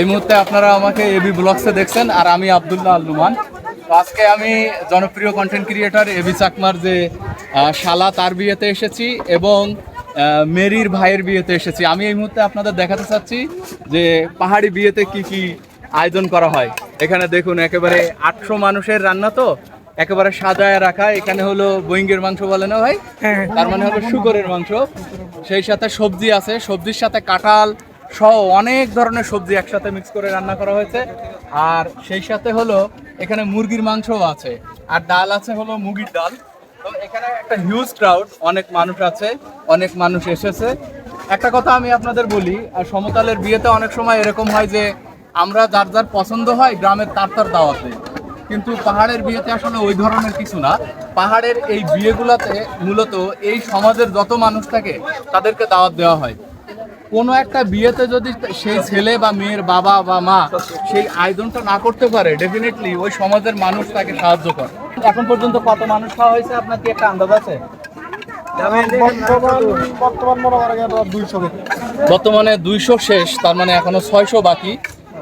এই মুহূর্তে আপনারা আমাকে এবি ব্লগসে দেখছেন আর আমি আব্দুল্লাহ আল্লুমান তো আজকে আমি জনপ্রিয় কন্টেন্ট ক্রিয়েটর এবি চাকমার যে শালা তার বিয়েতে এসেছি এবং মেরির ভাইয়ের বিয়েতে এসেছি। আমি এই মুহূর্তে আপনাদের দেখাতে চাচ্ছি যে পাহাড়ি বিয়েতে কি কি আয়োজন করা হয়। এখানে দেখুন একেবারে আটশো মানুষের রান্না তো একেবারে সাজায় রাখা। এখানে হলো বইঙ্গের মাংস বলে না ভাই? তার মানে হলো শুকরের মাংস। সেই সাথে সবজি আছে। সবজির সাথে কাঁঠাল সহ অনেক ধরনের সবজি একসাথে মিক্স করে রান্না করা হয়েছে। আর সেই সাথে হলো এখানে মুরগির মাংসও আছে। আর ডাল আছে হলো মুগির ডাল। তো এখানে একটা হিউজ ক্রাউড অনেক মানুষ আছে, অনেক মানুষ এসেছে। একটা কথা আমি আপনাদের বলি আর সমতলের বিয়েতে অনেক সময় এরকম হয় যে আমরা যার যার পছন্দ হয় গ্রামের তার তার দাওয়াতে। কিন্তু পাহাড়ের বিয়েতে আসলে ওই ধরনের কিছু না। পাহাড়ের এই বিয়েগুলোতে মূলত এই সমাজের যত মানুষ থাকে তাদেরকে দাওয়াত দেওয়া হয়। কোনো একটা বিয়েতে যদি সেই ছেলে বা মেয়ের বাবা বা মা সেই আয়োজনটা না করতে পারে ডেফিনেটলি ওই সমাজের মানুষ তাকে সাহায্য করে। এখন পর্যন্ত কত মানুষ খাওয়া হয়েছে? আপনার কি একটা আন্দাজ আছে? বর্তমান মনে দুইশো শেষ তার মানে এখনও ছয়শো বাকি।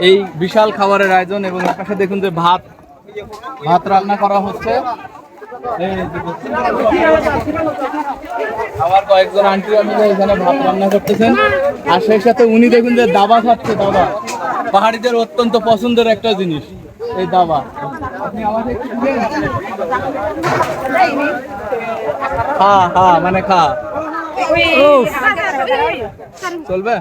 এই বিশাল খাবারের আয়োজন এবং আকাশে দেখুন যে ভাত ভাত রান্না করা হচ্ছে। আমার কয়েকজন আন্টি মিলে এখানে ভাত রান্না করতেছেন। আর সেই সাথে উনি দেখুন যে দাবা খাচ্ছে দাবা। পাহাড়িদের অত্যন্ত পছন্দের একটা জিনিস এই দাবা? খা খা মানে খা। চলবে?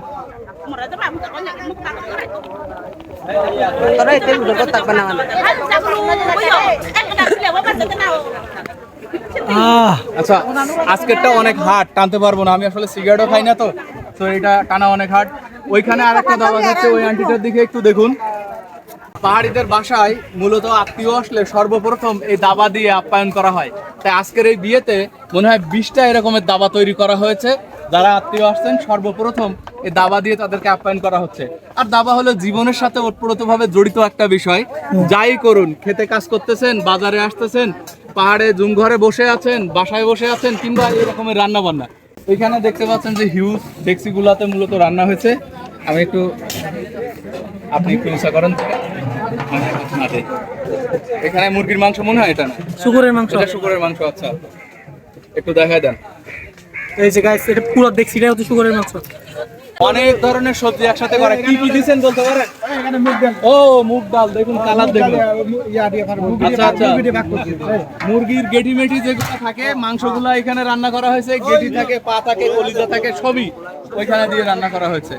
Today itu udah kotak panangan. আচ্ছা আজকেরটা অনেক হাট টানতে পারব না। আমি আসলে সিগারেটও খাই না তো তো এটা টানা অনেক হাট ওইখানে আরেকটা দাবা যাচ্ছে ওই আন্টিটার দিকে একটু দেখুন। পাহাড়িদের বাসায় মূলত আত্মীয় আসলে সর্বপ্রথম এই দাবা দিয়ে আপ্যায়ন করা হয়। তাই আজকের এই বিয়েতে মনে হয় বিশটা এরকমের দাবা তৈরি করা হয়েছে। যারা আত্মীয় আসছেন সর্বপ্রথম এই দাবা দিয়ে তাদেরকে আপ্যায়ন করা হচ্ছে। আর দাবা হলো জীবনের সাথে ওতপ্রোতভাবে জড়িত একটা বিষয়। যাই করুন খেতে কাজ করতেছেন বাজারে আসতেছেন পাহাড়ে জুম ঘরে বসে আছেন বাসায় বসে আছেন কিংবা এই রকমের রান্না বান্না এখানে দেখতে পাচ্ছেন যে হিউজ ডেক্সিগুলাতে মূলত রান্না হয়েছে। আমি একটু আপনি একটু ইচ্ছা করেন। মানে। এখানে মুরগির মাংস মনে হয় এটা না? শুকুরের মাংস। এটা শুকরের মাংস আচ্ছা। একটু দেখাই দেন। এই যে গাইস এটা পুরো দেখছি এটা হচ্ছে শুকুরের মাংস। অনেক ধরনের সবজি একসাথে করে। কি কি দিচ্ছেন বলতে পারেন? ও, মুগ ডাল, দেখুন কালার দেখুন। আচ্ছা আচ্ছা। মুরগির গেটি মেটি যেগুলো থাকে, মাংসগুলো এখানে রান্না করা হয়েছে, গেটি থাকে, পা থাকে, কলিজা থাকে, সবই ওইখানে দিয়ে রান্না করা হয়েছে।